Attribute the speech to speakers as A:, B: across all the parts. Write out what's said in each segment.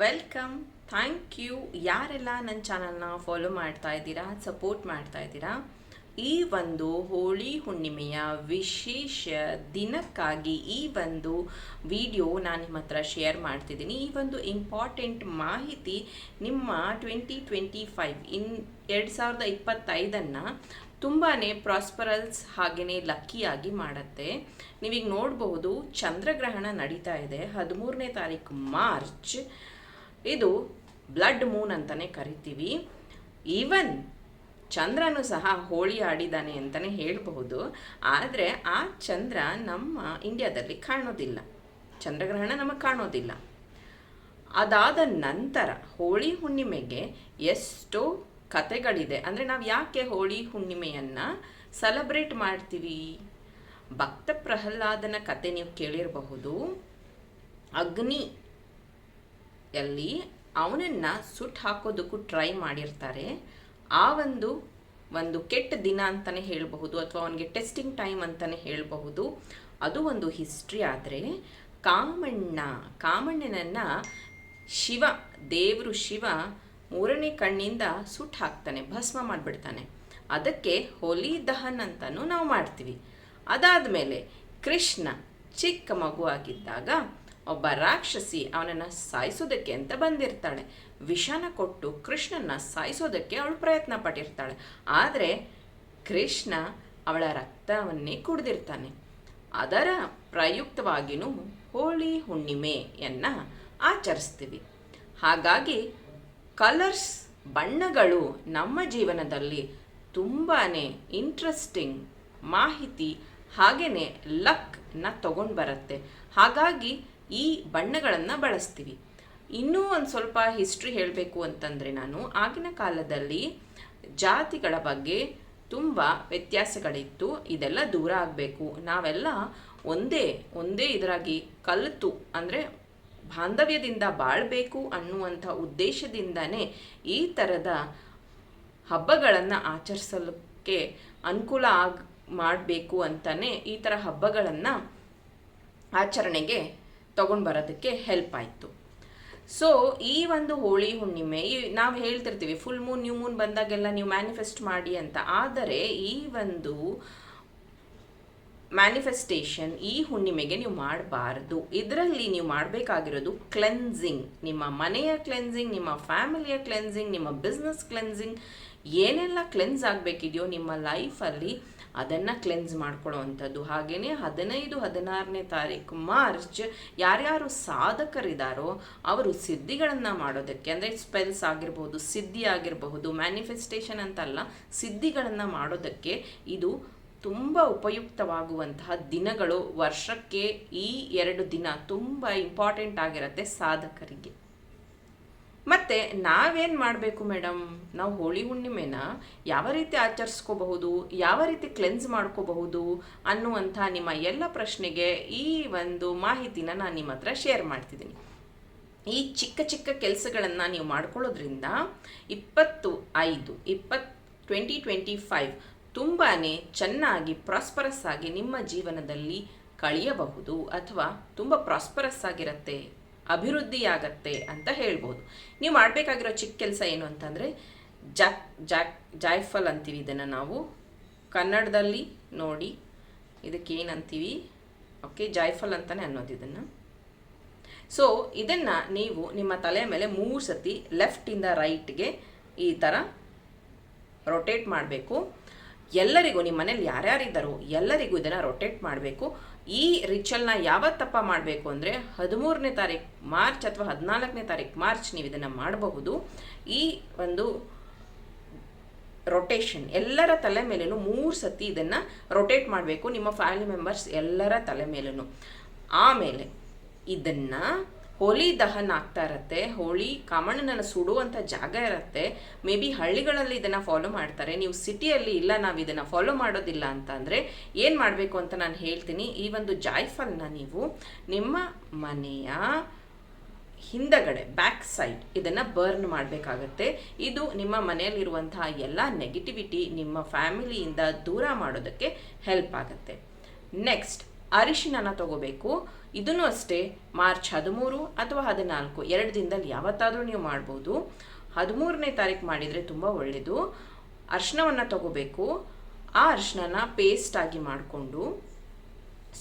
A: Welcome thank you ಯಾರೆಲ್ಲ ನನ್ನ ಚಾನಲ್ನ ಫಾಲೋ ಮಾಡ್ತಾ ಇದ್ದೀರಾ ಸಪೋರ್ಟ್ ಮಾಡ್ತಾ ಇದ್ದೀರಾ, ಈ ಒಂದು ಹೋಳಿ ಹುಣ್ಣಿಮೆಯ ವಿಶೇಷ ದಿನಕ್ಕಾಗಿ ಈ ಒಂದು ವಿಡಿಯೋ ನಾನು ನಿಮ್ಮ ಹತ್ರ ಶೇರ್ ಮಾಡ್ತಿದ್ದೀನಿ. ಈ ಒಂದು ಇಂಪಾರ್ಟೆಂಟ್ ಮಾಹಿತಿ ನಿಮ್ಮ ಟ್ವೆಂಟಿ ಟ್ವೆಂಟಿ ಫೈವ್ ಇನ್ ಎರಡು ಸಾವಿರದ ಇಪ್ಪತ್ತೈದನ್ನು ತುಂಬಾ ಪ್ರಾಸ್ಪರಲ್ಸ್ ಹಾಗೆಯೇ ಲಕ್ಕಿಯಾಗಿ ಮಾಡುತ್ತೆ. ನೀವೀಗ ನೋಡಬಹುದು ಚಂದ್ರಗ್ರಹಣ ನಡೀತಾ ಇದೆ. ಹದಿಮೂರನೇ ತಾರೀಕು ಮಾರ್ಚ್. ಇದು ಬ್ಲಡ್ ಮೂನ್ ಅಂತಲೇ ಕರಿತೀವಿ. ಈವನ್ ಚಂದ್ರನು ಸಹ ಹೋಳಿ ಆಡಿದ್ದಾನೆ ಅಂತಲೇ ಹೇಳಬಹುದು. ಆದರೆ ಆ ಚಂದ್ರ ನಮ್ಮ ಇಂಡಿಯಾದಲ್ಲಿ ಕಾಣೋದಿಲ್ಲ. ಚಂದ್ರಗ್ರಹಣ ನಮಗೆ ಕಾಣೋದಿಲ್ಲ. ಅದಾದ ನಂತರ ಹೋಳಿ ಹುಣ್ಣಿಮೆಗೆ ಎಷ್ಟೋ ಕತೆಗಳಿದೆ ಅಂದರೆ ನಾವು ಯಾಕೆ ಹೋಳಿ ಹುಣ್ಣಿಮೆಯನ್ನು ಸೆಲೆಬ್ರೇಟ್ ಮಾಡ್ತೀವಿ? ಭಕ್ತ ಪ್ರಹ್ಲಾದನ ಕತೆ ನೀವು ಕೇಳಿರಬಹುದು. ಅಗ್ನಿ ಎಲ್ಲಿ ಅವನನ್ನು ಸುಟ್ಟು ಹಾಕೋದಕ್ಕೂ ಟ್ರೈ ಮಾಡಿರ್ತಾರೆ. ಆ ಒಂದು ಒಂದು ಕೆಟ್ಟ ದಿನ ಅಂತಲೇ ಹೇಳಬಹುದು ಅಥವಾ ಅವನಿಗೆ ಟೆಸ್ಟಿಂಗ್ ಟೈಮ್ ಅಂತಲೇ ಹೇಳಬಹುದು. ಅದು ಒಂದು ಹಿಸ್ಟ್ರಿ ಆದರೆ ಕಾಮಣ್ಣ, ಕಾಮಣ್ಣನನ್ನು ಶಿವ, ದೇವರು ಶಿವ ಮೂರನೇ ಕಣ್ಣಿಂದ ಸುಟ್ಟು ಹಾಕ್ತಾನೆ, ಭಸ್ಮ ಮಾಡಿಬಿಡ್ತಾನೆ. ಅದಕ್ಕೆ ಹೋಲಿ ದಹನ್ ಅಂತಲೂ ನಾವು ಮಾಡ್ತೀವಿ. ಅದಾದಮೇಲೆ ಕೃಷ್ಣ ಚಿಕ್ಕ ಮಗುವಾಗಿದ್ದಾಗ ಒಬ್ಬ ರಾಕ್ಷಸಿ ಅವನನ್ನು ಸಾಯಿಸೋದಕ್ಕೆ ಅಂತ ಬಂದಿರ್ತಾಳೆ. ವಿಷನ ಕೊಟ್ಟು ಕೃಷ್ಣನ ಸಾಯಿಸೋದಕ್ಕೆ ಅವಳು ಪ್ರಯತ್ನ ಪಟ್ಟಿರ್ತಾಳೆ. ಆದರೆ ಕೃಷ್ಣ ಅವಳ ರಕ್ತವನ್ನೇ ಕುಡಿದಿರ್ತಾನೆ. ಅದರ ಪ್ರಯುಕ್ತವಾಗಿಯೂ ಹೋಳಿ ಹುಣ್ಣಿಮೆಯನ್ನು ಆಚರಿಸ್ತೀವಿ. ಹಾಗಾಗಿ ಕಲರ್ಸ್, ಬಣ್ಣಗಳು ನಮ್ಮ ಜೀವನದಲ್ಲಿ ತುಂಬಾ ಇಂಟ್ರೆಸ್ಟಿಂಗ್ ಮಾಹಿತಿ ಹಾಗೆಯೇ ಲಕ್ನ ತಗೊಂಡು ಬರುತ್ತೆ. ಹಾಗಾಗಿ ಈ ಬಣ್ಣಗಳನ್ನು ಬಳಸ್ತೀವಿ. ಇನ್ನೂ ಒಂದು ಸ್ವಲ್ಪ ಹಿಸ್ಟ್ರಿ ಹೇಳಬೇಕು ಅಂತಂದರೆ ನಾನು, ಆಗಿನ ಕಾಲದಲ್ಲಿ ಜಾತಿಗಳ ಬಗ್ಗೆ ತುಂಬ ವ್ಯತ್ಯಾಸಗಳಿತ್ತು. ಇದೆಲ್ಲ ದೂರ ಆಗಬೇಕು. ನಾವೆಲ್ಲ ಒಂದೇ ಒಂದೇ ಇದರಾಗಿ ಕಲಿತು, ಅಂದರೆ ಬಾಂಧವ್ಯದಿಂದ ಬಾಳಬೇಕು ಅನ್ನುವಂಥ ಉದ್ದೇಶದಿಂದನೇ ಈ ಥರದ ಹಬ್ಬಗಳನ್ನು ಆಚರಿಸಲಿಕ್ಕೆ ಅನುಕೂಲ ಆಗ, ಮಾಡಬೇಕು ಅಂತಲೇ ಈ ಥರ ಹಬ್ಬಗಳನ್ನು ಆಚರಣೆಗೆ ತಗೊಂಡು ಬರೋದಕ್ಕೆ ಹೆಲ್ಪ್ ಆಯಿತು. ಸೊ ಈ ಒಂದು ಹೋಳಿ ಹುಣ್ಣಿಮೆ, ಈ ನಾವು ಹೇಳ್ತಿರ್ತೀವಿ ಫುಲ್ ಮೂನ್ ನ್ಯೂ ಮೂನ್ ಬಂದಾಗೆಲ್ಲ ನೀವು ಮ್ಯಾನಿಫೆಸ್ಟ್ ಮಾಡಿ ಅಂತ. ಆದರೆ, ಈ ಒಂದು ಮ್ಯಾನಿಫೆಸ್ಟೇಷನ್ ಈ ಹುಣ್ಣಿಮೆಗೆ ನೀವು ಮಾಡಬಾರ್ದು. ಇದರಲ್ಲಿ ನೀವು ಮಾಡಬೇಕಾಗಿರೋದು ಕ್ಲೆನ್ಸಿಂಗ್ ನಿಮ್ಮ ಮನೆಯ ಕ್ಲೆನ್ಸಿಂಗ್ ನಿಮ್ಮ ಫ್ಯಾಮಿಲಿಯ ಕ್ಲೆನ್ಸಿಂಗ್ ನಿಮ್ಮ ಬಿಸ್ನೆಸ್ ಕ್ಲೆನ್ಸಿಂಗ್ ಏನೆಲ್ಲ ಕ್ಲೆನ್ಸ್ ಆಗಬೇಕಿದೆಯೋ ನಿಮ್ಮ ಲೈಫಲ್ಲಿ ಅದನ್ನು ಕ್ಲೆನ್ಸ್ ಮಾಡ್ಕೊಳ್ಳೋವಂಥದ್ದು ಹಾಗೆಯೇ ಹದಿನೈದು, ಹದಿನಾರನೇ ತಾರೀಕು, ಮಾರ್ಚ್ ಯಾರ್ಯಾರು ಸಾಧಕರಿದ್ದಾರೋ ಅವರು ಸಿದ್ಧಿಗಳನ್ನು ಮಾಡೋದಕ್ಕೆ, ಅಂದರೆ ಸ್ಪೆಲ್ಸ್ ಆಗಿರಬಹುದು ಸಿದ್ಧಿ ಆಗಿರಬಹುದು ಮ್ಯಾನಿಫೆಸ್ಟೇಷನ್ ಅಂತಲ್ಲ, ಸಿದ್ಧಿಗಳನ್ನು ಮಾಡೋದಕ್ಕೆ ಇದು ತುಂಬ ಉಪಯುಕ್ತವಾಗುವಂತಹ ದಿನಗಳು. ವರ್ಷಕ್ಕೆ ಈ ಎರಡು ದಿನ ತುಂಬ ಇಂಪಾರ್ಟೆಂಟ್ ಆಗಿರುತ್ತೆ ಸಾಧಕರಿಗೆ. ಮತ್ತು ನಾವೇನು ಮಾಡಬೇಕು ಮೇಡಮ್? ನಾವು ಹೋಳಿ ಹುಣ್ಣಿಮೆನ ಯಾವ ರೀತಿ ಆಚರಿಸ್ಕೋಬಹುದು, ಯಾವ ರೀತಿ ಕ್ಲೆನ್ಸ್ ಮಾಡ್ಕೋಬಹುದು ಅನ್ನುವಂಥ ನಿಮ್ಮ ಎಲ್ಲ ಪ್ರಶ್ನೆಗೆ ಈ ಒಂದು ಮಾಹಿತಿನ ನಾನು ನಿಮ್ಮ ಹತ್ರ ಶೇರ್ ಮಾಡ್ತಿದ್ದೀನಿ. ಈ ಚಿಕ್ಕ ಚಿಕ್ಕ ಕೆಲಸಗಳನ್ನು ನೀವು ಮಾಡ್ಕೊಳ್ಳೋದ್ರಿಂದ ಇಪ್ಪತ್ತು ಐದು ಇಪ್ಪತ್ತು ಟ್ವೆಂಟಿ ಟ್ವೆಂಟಿ ಫೈವ್ ತುಂಬಾ ಚೆನ್ನಾಗಿ ಪ್ರಾಸ್ಪರಸ್ ಆಗಿ ನಿಮ್ಮ ಜೀವನದಲ್ಲಿ ಕಳೆಯಬಹುದು ಅಥವಾ ತುಂಬ ಪ್ರಾಸ್ಪರಸ್ ಆಗಿರುತ್ತೆ. ಅಭಿವೃದ್ಧಿಯಾಗತ್ತೆ ಅಂತ ಹೇಳ್ಬೋದು. ನೀವು ಮಾಡಬೇಕಾಗಿರೋ ಚಿಕ್ಕ ಕೆಲಸ ಏನು ಅಂತಂದರೆ, ಜಾಕ್ ಜಾಕ್, ಜಾಯ್ಫಲ್ ಅಂತೀವಿ ಇದನ್ನು ನಾವು. ಕನ್ನಡದಲ್ಲಿ ನೋಡಿ ಇದಕ್ಕೆ ಅಂತೀವಿ? ಓಕೆ, ಜಾಯ್ಫಲ್ ಅಂತಲೇ ಅನ್ನೋದು ಇದನ್ನು. ಸೊ ಇದನ್ನು ನೀವು ನಿಮ್ಮ ತಲೆ ಮೇಲೆ ಮೂರು ಸತಿ ಲೆಫ್ಟಿಂದ ರೈಟ್ಗೆ ಈ ಥರ ರೊಟೇಟ್ ಮಾಡಬೇಕು. ಎಲ್ಲರಿಗೂ, ನಿಮ್ಮ ಮನೇಲಿ ಯಾರ್ಯಾರಿದ್ದಾರೋ ಎಲ್ಲರಿಗೂ ಇದನ್ನು ರೊಟೇಟ್ ಮಾಡಬೇಕು. ಈ ರಿಚುವಲ್ನ ಯಾವತ್ತಪ್ಪ ಮಾಡಬೇಕು ಅಂದರೆ ಹದಿಮೂರನೇ ತಾರೀಕು ಮಾರ್ಚ್ ಅಥವಾ ಹದಿನಾಲ್ಕನೇ ತಾರೀಕು ಮಾರ್ಚ್ ನೀವು ಇದನ್ನು ಮಾಡಬಹುದು. ಈ ಒಂದು ರೊಟೇಷನ್ ಎಲ್ಲರ ತಲೆ ಮೇಲೂ ಮೂರು ಸತಿ ಇದನ್ನು ರೊಟೇಟ್ ಮಾಡಬೇಕು, ನಿಮ್ಮ ಫ್ಯಾಮಿಲಿ ಮೆಂಬರ್ಸ್ ಎಲ್ಲರ ತಲೆ ಮೇಲೂ ಆಮೇಲೆ ಇದನ್ನು ಹೋಳಿ ದಹನ ಆಗ್ತಾ ಇರತ್ತೆ. ಹೋಳಿ ಕಾಮಣ್ಣನ ಸುಡುವಂಥ ಜಾಗ ಇರುತ್ತೆ. ಮೇ ಬಿ ಹಳ್ಳಿಗಳಲ್ಲಿ ಇದನ್ನು ಫಾಲೋ ಮಾಡ್ತಾರೆ. ನೀವು ಸಿಟಿಯಲ್ಲಿ ಇಲ್ಲ, ನಾವು ಇದನ್ನು ಫಾಲೋ ಮಾಡೋದಿಲ್ಲ ಅಂತಂದರೆ ಏನು ಮಾಡಬೇಕು ಅಂತ ನಾನು ಹೇಳ್ತೀನಿ. ಈ ಒಂದು ಜಾಯ್ಫಲ್ನ ನೀವು ನಿಮ್ಮ ಮನೆಯ ಹಿಂದಗಡೆ ಬ್ಯಾಕ್ ಸೈಡ್ ಇದನ್ನು ಬರ್ನ್ ಮಾಡಬೇಕಾಗತ್ತೆ. ಇದು ನಿಮ್ಮ ಮನೆಯಲ್ಲಿರುವಂತಹ ಎಲ್ಲ ನೆಗೆಟಿವಿಟಿ ನಿಮ್ಮ ಫ್ಯಾಮಿಲಿಯಿಂದ ದೂರ ಮಾಡೋದಕ್ಕೆ ಹೆಲ್ಪ್ ಆಗುತ್ತೆ. ನೆಕ್ಸ್ಟ್ ಅರಿಶಿಣನ ತಗೋಬೇಕು. ಇದನ್ನು ಅಷ್ಟೇ ಮಾರ್ಚ್ ಹದಿಮೂರು ಅಥವಾ ಹದಿನಾಲ್ಕು, ಎರಡು ದಿನದಲ್ಲಿ ಯಾವತ್ತಾದರೂ ನೀವು ಮಾಡ್ಬೋದು. ಹದಿಮೂರನೇ ತಾರೀಕು ಮಾಡಿದರೆ ತುಂಬ ಒಳ್ಳೆಯದು ಅರ್ಶನವನ್ನು ತಗೋಬೇಕು. ಆ ಅರಿಶಿಣನ ಪೇಸ್ಟ್ ಆಗಿ ಮಾಡಿಕೊಂಡು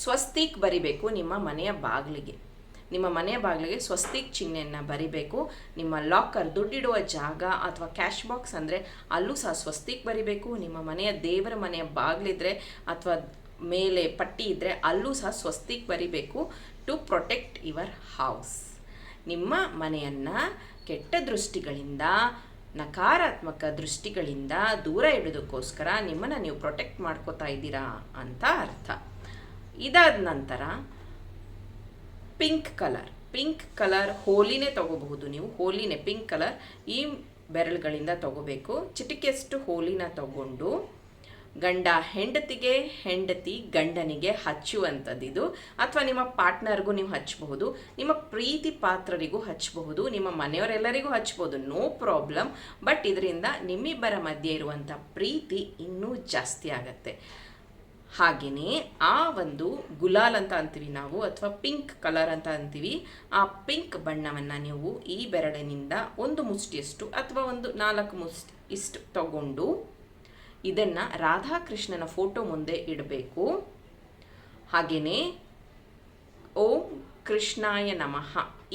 A: ಸ್ವಸ್ತಿಕ್ ಬರಿಬೇಕು ನಿಮ್ಮ ಮನೆಯ ಬಾಗಿಲಿಗೆ. ನಿಮ್ಮ ಮನೆಯ ಬಾಗಿಲಿಗೆ ಸ್ವಸ್ತಿಕ್ ಚಿಹ್ನೆಯನ್ನು ಬರಿಬೇಕು. ನಿಮ್ಮ ಲಾಕರ್ ದುಡ್ಡಿಡುವ ಜಾಗ ಅಥವಾ ಕ್ಯಾಶ್ ಬಾಕ್ಸ್ ಅಂದರೆ ಅಲ್ಲೂ ಸಹ ಸ್ವಸ್ತಿಕ್ ಬರಿಬೇಕು. ನಿಮ್ಮ ಮನೆಯ ದೇವರ ಮನೆಯ ಬಾಗಿಲಿದ್ರೆ ಅಥವಾ ಮೇಲೆ ಪಟ್ಟಿ ಇದ್ದರೆ ಅಲ್ಲೂ ಸಹ ಸ್ವಸ್ತಿಕ್ ಬರಿಬೇಕು ಟು ಪ್ರೊಟೆಕ್ಟ್ ಯುವರ್ ಹೌಸ್ ನಿಮ್ಮ ಮನೆಯನ್ನು ಕೆಟ್ಟ ದೃಷ್ಟಿಗಳಿಂದ, ನಕಾರಾತ್ಮಕ ದೃಷ್ಟಿಗಳಿಂದ ದೂರ ಇಡೋದಕ್ಕೋಸ್ಕರ ನಿಮ್ಮನ್ನು ನೀವು ಪ್ರೊಟೆಕ್ಟ್ ಮಾಡ್ಕೋತಾ ಇದ್ದೀರಾ ಅಂತ ಅರ್ಥ. ಇದಾದ ನಂತರ ಪಿಂಕ್ ಕಲರ್ ಪಿಂಕ್ ಕಲರ್ ಹೋಲಿನೇ ತಗೋಬಹುದು ನೀವು. ಹೋಲಿನೇ ಪಿಂಕ್ ಕಲರ್ ಈ ಬೆರಳುಗಳಿಂದ ತಗೋಬೇಕು. ಚಿಟಿಕೆಷ್ಟು ಹೋಲಿನ ತಗೊಂಡು ಗಂಡ ಹೆಂಡತಿಗೆ, ಹೆಂಡತಿ ಗಂಡನಿಗೆ ಹಚ್ಚುವಂಥದ್ದಿದು. ಅಥವಾ ನಿಮ್ಮ ಪಾರ್ಟ್ನರ್ಗೂ ನೀವು ಹಚ್ಚಬಹುದು, ನಿಮ್ಮ ಪ್ರೀತಿ ಪಾತ್ರರಿಗೂ ಹಚ್ಚಬಹುದು, ನಿಮ್ಮ ಮನೆಯವರೆಲ್ಲರಿಗೂ ಹಚ್ಬೋದು ನೋ ಪ್ರಾಬ್ಲಮ್. ಬಟ್ ಇದರಿಂದ ನಿಮ್ಮಿಬ್ಬರ ಮಧ್ಯೆ ಇರುವಂಥ ಪ್ರೀತಿ ಇನ್ನೂ ಜಾಸ್ತಿ ಆಗತ್ತೆ. ಹಾಗೆಯೇ ಆ ಒಂದು ಗುಲಾಲ್ ಅಂತ ಅಂತೀವಿ ನಾವು, ಅಥವಾ ಪಿಂಕ್ ಕಲರ್ ಅಂತ ಅಂತೀವಿ, ಆ ಪಿಂಕ್ ಬಣ್ಣವನ್ನು ನೀವು ಈ ಬೆರಳಿನಿಂದ ಒಂದು ಮುಷ್ಟಿಯಷ್ಟು ಅಥವಾ ಒಂದು ನಾಲ್ಕು ಮುಷ್ಟಿ ಇಷ್ಟು ತಗೊಂಡು ಇದನ್ನು ರಾಧಾಕೃಷ್ಣನ ಫೋಟೋ ಮುಂದೆ ಇಡಬೇಕು. ಹಾಗೆಯೇ ಓಂ ಕೃಷ್ಣಾಯ ನಮಃ.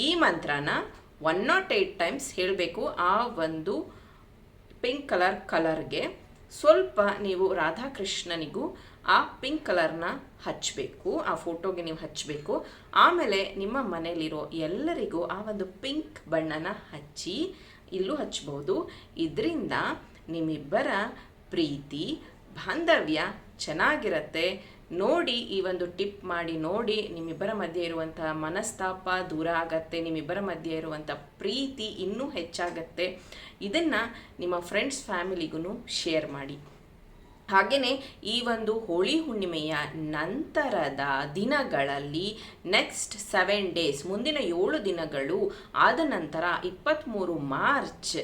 A: ಈ ಮಂತ್ರನ ಒನ್ ನಾಟ್ ಏಯ್ಟ್ ಟೈಮ್ಸ್ ಹೇಳಬೇಕು ಆ ಒಂದು ಪಿಂಕ್ ಕಲರ್ ಕಲರ್ಗೆ ಸ್ವಲ್ಪ ನೀವು ರಾಧಾಕೃಷ್ಣನಿಗೂ ಆ ಪಿಂಕ್ ಕಲರ್ನ ಹಚ್ಚಬೇಕು ಆ ಫೋಟೋಗೆ ನೀವು ಹಚ್ಚಬೇಕು ಆಮೇಲೆ ನಿಮ್ಮ ಮನೆಯಲ್ಲಿರೋ ಎಲ್ಲರಿಗೂ ಆ ಒಂದು ಪಿಂಕ್ ಬಣ್ಣನ ಹಚ್ಚಿ ಇಲ್ಲೂ ಹಚ್ಬೋದು. ಇದರಿಂದ ನಿಮ್ಮಿಬ್ಬರ ಪ್ರೀತಿ, ಬಾಂಧವ್ಯ ಚೆನ್ನಾಗಿರತ್ತೆ. ನೋಡಿ ಈ ಒಂದು ಟಿಪ್ ಮಾಡಿ, ನೋಡಿ ನಿಮ್ಮಿಬ್ಬರ ಮಧ್ಯೆ ಇರುವಂಥ ಮನಸ್ತಾಪ ದೂರ ಆಗತ್ತೆ. ನಿಮ್ಮಿಬ್ಬರ ಮಧ್ಯೆ ಇರುವಂಥ ಪ್ರೀತಿ ಇನ್ನೂ ಹೆಚ್ಚಾಗತ್ತೆ. ಇದನ್ನು ನಿಮ್ಮ ಫ್ರೆಂಡ್ಸ್ ಫ್ಯಾಮಿಲಿಗೂ ಶೇರ್ ಮಾಡಿ. ಹಾಗೆಯೇ ಈ ಒಂದು ಹೋಳಿ ಹುಣ್ಣಿಮೆಯ ನಂತರದ ದಿನಗಳಲ್ಲಿ ನೆಕ್ಸ್ಟ್ ಸೆವೆನ್ ಡೇಸ್ ಮುಂದಿನ ಏಳು ದಿನಗಳು ಆದ ನಂತರ ಇಪ್ಪತ್ತ್ಮೂರು ಮಾರ್ಚ್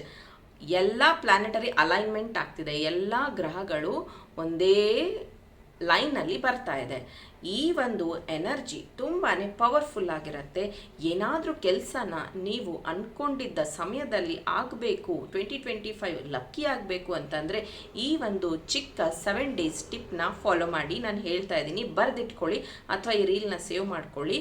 A: ಎಲ್ಲ ಪ್ಲಾನೆಟರಿ ಅಲೈನ್ಮೆಂಟ್ ಆಗ್ತಿದೆ. ಎಲ್ಲ ಗ್ರಹಗಳು ಒಂದೇ ಲೈನಲ್ಲಿ ಬರ್ತಾ ಇದೆ. ಈ ಒಂದು ಎನರ್ಜಿ ತುಂಬಾ ಪವರ್ಫುಲ್ ಆಗಿರುತ್ತೆ. ಏನಾದರೂ ಕೆಲಸನ ನೀವು ಅಂದ್ಕೊಂಡಿದ್ದ ಸಮಯದಲ್ಲಿ ಆಗಬೇಕು ಟ್ವೆಂಟಿ ಟ್ವೆಂಟಿ ಫೈವ್ ಲಕ್ಕಿ ಆಗಬೇಕು ಅಂತಂದರೆ ಈ ಒಂದು ಚಿಕ್ಕ ಸೆವೆನ್ ಡೇಸ್ ಟಿಪ್ನ ಫಾಲೋ ಮಾಡಿ ನಾನು ಹೇಳ್ತಾ ಇದ್ದೀನಿ. ಬರೆದಿಟ್ಕೊಳ್ಳಿ, ಅಥವಾ ಈ ರೀಲ್ನ ಸೇವ್ ಮಾಡ್ಕೊಳ್ಳಿ.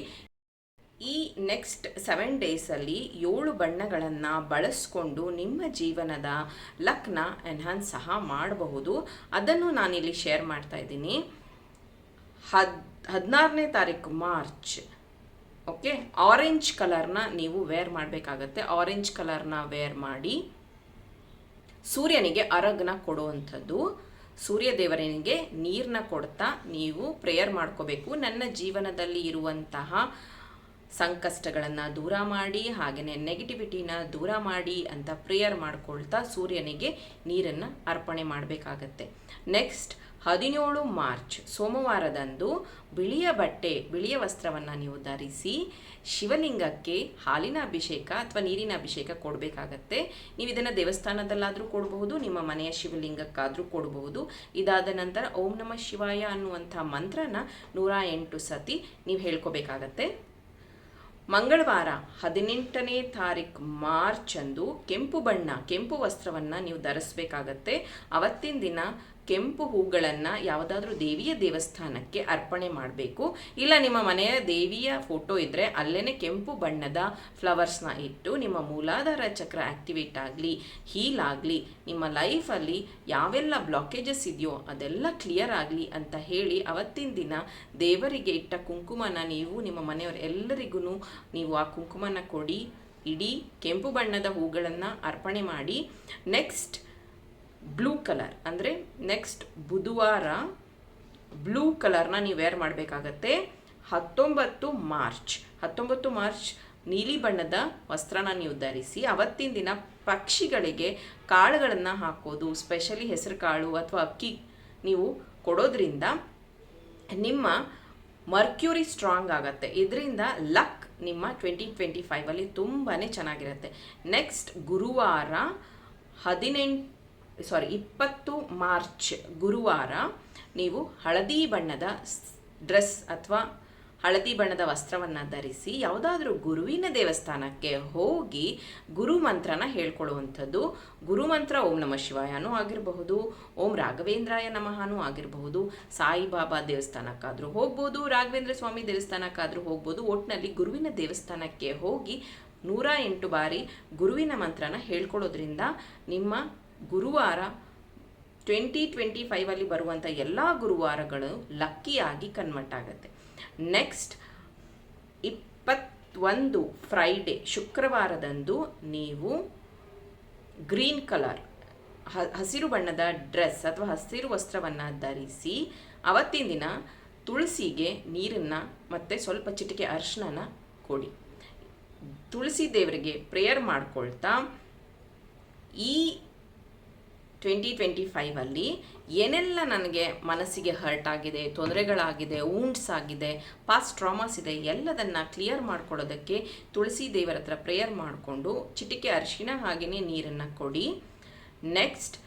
A: ಈ ನೆಕ್ಸ್ಟ್ ಸೆವೆನ್ ಡೇಸಲ್ಲಿ ಏಳು ಬಣ್ಣಗಳನ್ನು ಬಳಸ್ಕೊಂಡು ನಿಮ್ಮ ಜೀವನದ ಲಕ್ನ ಎನ್ಹಾನ್ಸ್ ಸಹ ಮಾಡಬಹುದು. ಅದನ್ನು ನಾನಿಲ್ಲಿ ಶೇರ್ ಮಾಡ್ತಾ ಇದ್ದೀನಿ. ಹದ್, ಹದಿನಾರನೇ ತಾರೀಕು ಮಾರ್ಚ್ ಓಕೆ ಆರೆಂಜ್ ಕಲರ್ನ ನೀವು ವೇರ್ ಮಾಡಬೇಕಾಗತ್ತೆ. ಆರೆಂಜ್ ಕಲರ್ನ ವೇರ್ ಮಾಡಿ ಸೂರ್ಯನಿಗೆ ಅರಗ್ನ ಕೊಡುವಂಥದ್ದು. ಸೂರ್ಯ ದೇವರನಿಗೆ ನೀರನ್ನ ಕೊಡ್ತಾ ನೀವು ಪ್ರೇಯರ್ ಮಾಡ್ಕೋಬೇಕು. ನನ್ನ ಜೀವನದಲ್ಲಿ ಇರುವಂತಹ ಸಂಕಷ್ಟಗಳನ್ನು ದೂರ ಮಾಡಿ ಹಾಗೆಯೇ ನೆಗೆಟಿವಿಟಿನ ದೂರ ಮಾಡಿ ಅಂತ ಪ್ರೇಯರ್ ಮಾಡ್ಕೊಳ್ತಾ ಸೂರ್ಯನಿಗೆ ನೀರನ್ನು ಅರ್ಪಣೆ ಮಾಡಬೇಕಾಗತ್ತೆ. ನೆಕ್ಸ್ಟ್ ಹದಿನೇಳು ಮಾರ್ಚ್ ಸೋಮವಾರದಂದು ಬಿಳಿಯ ಬಟ್ಟೆ, ಬಿಳಿಯ ವಸ್ತ್ರವನ್ನು ನೀವು ಧರಿಸಿ ಶಿವಲಿಂಗಕ್ಕೆ ಹಾಲಿನ ಅಭಿಷೇಕ ಅಥವಾ ನೀರಿನ ಅಭಿಷೇಕ ಕೊಡಬೇಕಾಗತ್ತೆ. ನೀವು ಇದನ್ನು ದೇವಸ್ಥಾನದಲ್ಲಾದರೂ ಕೊಡಬಹುದು, ನಿಮ್ಮ ಮನೆಯ ಶಿವಲಿಂಗಕ್ಕಾದರೂ ಕೊಡಬಹುದು. ಇದಾದ ನಂತರ ಓಂ ನಮಃ ಶಿವಾಯ ಅನ್ನುವಂಥ ಮಂತ್ರನ ನೂರ ಎಂಟು ಸತಿ ನೀವು ಹೇಳ್ಕೋಬೇಕಾಗತ್ತೆ. ಮಂಗಳವಾರ ಹದಿನೆಂಟನೇ ತಾರೀಕು ಮಾರ್ಚಂದು ಕೆಂಪು ಬಣ್ಣ ಕೆಂಪು ವಸ್ತ್ರವನ್ನು ನೀವು ಧರಿಸ್ಬೇಕಾಗತ್ತೆ. ಅವತ್ತಿನ ದಿನ ಕೆಂಪು ಹೂಗಳನ್ನು ಯಾವುದಾದ್ರೂ ದೇವಿಯ ದೇವಸ್ಥಾನಕ್ಕೆ ಅರ್ಪಣೆ ಮಾಡಬೇಕು. ಇಲ್ಲ ನಿಮ್ಮ ಮನೆಯ ದೇವಿಯ ಫೋಟೋ ಇದ್ದರೆ ಅಲ್ಲೇ ಕೆಂಪು ಬಣ್ಣದ ಫ್ಲವರ್ಸ್ನ ಇಟ್ಟು ನಿಮ್ಮ ಮೂಲಾಧಾರ ಚಕ್ರ ಆ್ಯಕ್ಟಿವೇಟ್ ಆಗಲಿ ಹೀಲ್ ಆಗಲಿ, ನಿಮ್ಮ ಲೈಫಲ್ಲಿ ಯಾವೆಲ್ಲ ಬ್ಲಾಕೇಜಸ್ ಇದೆಯೋ ಅದೆಲ್ಲ ಕ್ಲಿಯರ್ ಆಗಲಿ ಅಂತ ಹೇಳಿ ಅವತ್ತಿನ ದಿನ ದೇವರಿಗೆ ಇಟ್ಟ ಕುಂಕುಮನ ನೀವು, ನಿಮ್ಮ ಮನೆಯವರು ಎಲ್ಲರಿಗೂ ನೀವು ಆ ಕುಂಕುಮನ ಕೊಡಿ, ಇಡೀ ಕೆಂಪು ಬಣ್ಣದ ಹೂಗಳನ್ನು ಅರ್ಪಣೆ ಮಾಡಿ. ನೆಕ್ಸ್ಟ್ ಬ್ಲೂ ಕಲರ್ ಅಂದರೆ ನೆಕ್ಸ್ಟ್ ಬುಧವಾರ ಬ್ಲೂ ಕಲರ್ನ ನೀವು ವೇರ್ ಮಾಡಬೇಕಾಗತ್ತೆ. ಹತ್ತೊಂಬತ್ತು ಮಾರ್ಚ್. ಹತ್ತೊಂಬತ್ತು ಮಾರ್ಚ್ ನೀಲಿ ಬಣ್ಣದ ವಸ್ತ್ರನ ನೀವು ಧರಿಸಿ ಅವತ್ತಿನ ದಿನ ಪಕ್ಷಿಗಳಿಗೆ ಕಾಳುಗಳನ್ನು ಹಾಕೋದು ಸ್ಪೆಷಲಿ ಹೆಸರು ಕಾಳು ಅಥವಾ ಅಕ್ಕಿ ನೀವು ಕೊಡೋದ್ರಿಂದ ನಿಮ್ಮ ಮರ್ಕ್ಯೂರಿ ಸ್ಟ್ರಾಂಗ್ ಆಗುತ್ತೆ. ಇದರಿಂದ ಲಕ್ ನಿಮ್ಮ ಟ್ವೆಂಟಿ ಟ್ವೆಂಟಿ ಫೈವಲ್ಲಿ ತುಂಬಾ ಚೆನ್ನಾಗಿರುತ್ತೆ. ನೆಕ್ಸ್ಟ್ ಗುರುವಾರ ಹದಿನೆಂಟು ಸಾರಿ ಇಪ್ಪತ್ತು ಮಾರ್ಚ್ ಗುರುವಾರ ನೀವು ಹಳದಿ ಬಣ್ಣದ ಡ್ರೆಸ್ ಅಥವಾ ಹಳದಿ ಬಣ್ಣದ ವಸ್ತ್ರವನ್ನು ಧರಿಸಿ ಯಾವುದಾದ್ರೂ ಗುರುವಿನ ದೇವಸ್ಥಾನಕ್ಕೆ ಹೋಗಿ ಗುರು ಮಂತ್ರನ ಹೇಳ್ಕೊಳ್ಳುವಂಥದ್ದು. ಗುರು ಮಂತ್ರ ಓಂ ನಮ ಶಿವಾಯನೂ ಆಗಿರಬಹುದು, ಓಂ ರಾಘವೇಂದ್ರಾಯ ನಮಃನೂ ಆಗಿರಬಹುದು. ಸಾಯಿಬಾಬಾ ದೇವಸ್ಥಾನಕ್ಕಾದರೂ ಹೋಗ್ಬೋದು, ರಾಘವೇಂದ್ರ ಸ್ವಾಮಿ ದೇವಸ್ಥಾನಕ್ಕಾದರೂ ಹೋಗ್ಬೋದು. ಒಟ್ಟಿನಲ್ಲಿ ಗುರುವಿನ ದೇವಸ್ಥಾನಕ್ಕೆ ಹೋಗಿ ನೂರ ಎಂಟು ಬಾರಿ ಗುರುವಿನ ಮಂತ್ರನ ಹೇಳ್ಕೊಳ್ಳೋದ್ರಿಂದ ನಿಮ್ಮ ಗುರುವಾರ ಟ್ವೆಂಟಿ ಟ್ವೆಂಟಿ ಫೈವಲ್ಲಿ ಬರುವಂಥ ಎಲ್ಲ ಗುರುವಾರಗಳು ಲಕ್ಕಿಯಾಗಿ ಕನ್ವರ್ಟ್ ಆಗುತ್ತೆ. ನೆಕ್ಸ್ಟ್ ಇಪ್ಪತ್ತೊಂದು ಫ್ರೈಡೆ ಶುಕ್ರವಾರದಂದು ನೀವು ಗ್ರೀನ್ ಕಲರ್ ಹಸಿರು ಬಣ್ಣದ ಡ್ರೆಸ್ ಅಥವಾ ಹಸಿರು ವಸ್ತ್ರವನ್ನು ಧರಿಸಿ ಅವತ್ತಿನ ದಿನ ತುಳಸಿಗೆ ನೀರನ್ನು ಮತ್ತು ಸ್ವಲ್ಪ ಚಿಟಿಕೆ ಅರ್ಶನನ ಕೊಡಿ. ತುಳಸಿ ದೇವರಿಗೆ ಪ್ರೇಯರ್ ಮಾಡ್ಕೊಳ್ತಾ ಈ ಟ್ವೆಂಟಿ ಟ್ವೆಂಟಿ ಫೈವಲ್ಲಿ ಏನೆಲ್ಲ ನನಗೆ ಮನಸ್ಸಿಗೆ ಹರ್ಟ್ ಆಗಿದೆ, ತೊಂದರೆಗಳಾಗಿದೆ ಊಂಡ್ಸ್ ಆಗಿದೆ ಪಾಸ್ಟ್ ಟ್ರಾಮಾಸ್ ಇದೆ, ಎಲ್ಲದನ್ನು ಕ್ಲಿಯರ್ ಮಾಡ್ಕೊಳ್ಳೋದಕ್ಕೆ ತುಳಸಿ ದೇವರ ಹತ್ರ ಪ್ರೇಯರ್ ಮಾಡಿಕೊಂಡು ಚಿಟಿಕೆ ಅರಿಶಿನ ಹಾಗೆಯೇ ನೀರನ್ನು ಕೊಡಿ. Next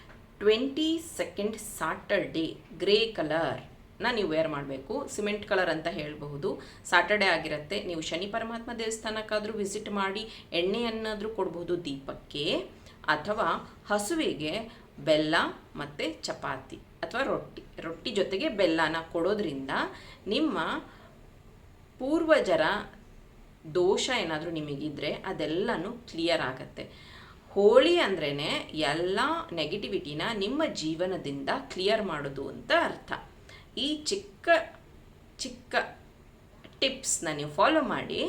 A: twenty second Saturday grey colour ನೀವು ವೇರ್ ಮಾಡಬೇಕು. ಸಿಮೆಂಟ್ ಕಲರ್ ಅಂತ ಹೇಳಬಹುದು. ಸಾಟರ್ಡೆ ಆಗಿರುತ್ತೆ. ನೀವು ಶನಿ ಪರಮಾತ್ಮ ದೇವಸ್ಥಾನಕ್ಕಾದರೂ ವಿಸಿಟ್ ಮಾಡಿ, ಎಣ್ಣೆಯನ್ನಾದರೂ ಕೊಡಬಹುದು ದೀಪಕ್ಕೆ. ಅಥವಾ ಹಸುವಿಗೆ ಬೆಲ್ಲ ಮತ್ತು ಚಪಾತಿ ಅಥವಾ ರೊಟ್ಟಿ. ರೊಟ್ಟಿ ಜೊತೆಗೆ ಬೆಲ್ಲನ ಕೊಡೋದ್ರಿಂದ ನಿಮ್ಮ ಪೂರ್ವಜರ ದೋಷ ಏನಾದರೂ ನಿಮಗಿದ್ರೆ ಅದೆಲ್ಲನೂ ಕ್ಲಿಯರ್ ಆಗುತ್ತೆ. ಹೋಳಿ ಅಂದ್ರೇ ಎಲ್ಲ ನೆಗೆಟಿವಿಟಿನ ನಿಮ್ಮ ಜೀವನದಿಂದ ಕ್ಲಿಯರ್ ಮಾಡೋದು ಅಂತ ಅರ್ಥ. ಈ ಚಿಕ್ಕ ಚಿಕ್ಕ ಟಿಪ್ಸ್ನ ನೀವು ಫಾಲೋ ಮಾಡಿ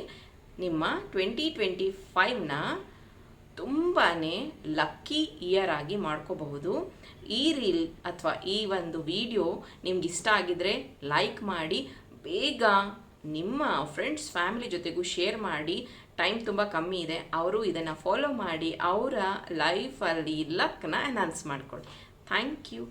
A: ನಿಮ್ಮ ಟ್ವೆಂಟಿ ಟ್ವೆಂಟಿ ಫೈವ್ನ ತುಂಬಾ ಲಕ್ಕಿ ಇಯರ್ ಆಗಿ ಮಾಡ್ಕೋಬಹುದು. ಈ ರೀಲ್ ಅಥವಾ ಈ ಒಂದು ವಿಡಿಯೋ ನಿಮ್ಗೆ ಇಷ್ಟ ಆಗಿದ್ರೆ ಲೈಕ್ ಮಾಡಿ, ಬೇಗ ನಿಮ್ಮ ಫ್ರೆಂಡ್ಸ್ ಫ್ಯಾಮಿಲಿ ಜೊತೆಗೂ ಶೇರ್ ಮಾಡಿ ಟೈಮ್ ತುಂಬ ಕಮ್ಮಿ ಇದೆ, ಅವರು ಇದನ್ನು ಫಾಲೋ ಮಾಡಿ, ಅವರ ಲೈಫಲ್ಲಿ ಲಕ್ನ ಅನೌನ್ಸ್ ಮಾಡ್ಕೊಳ್ಳಿ. Thank you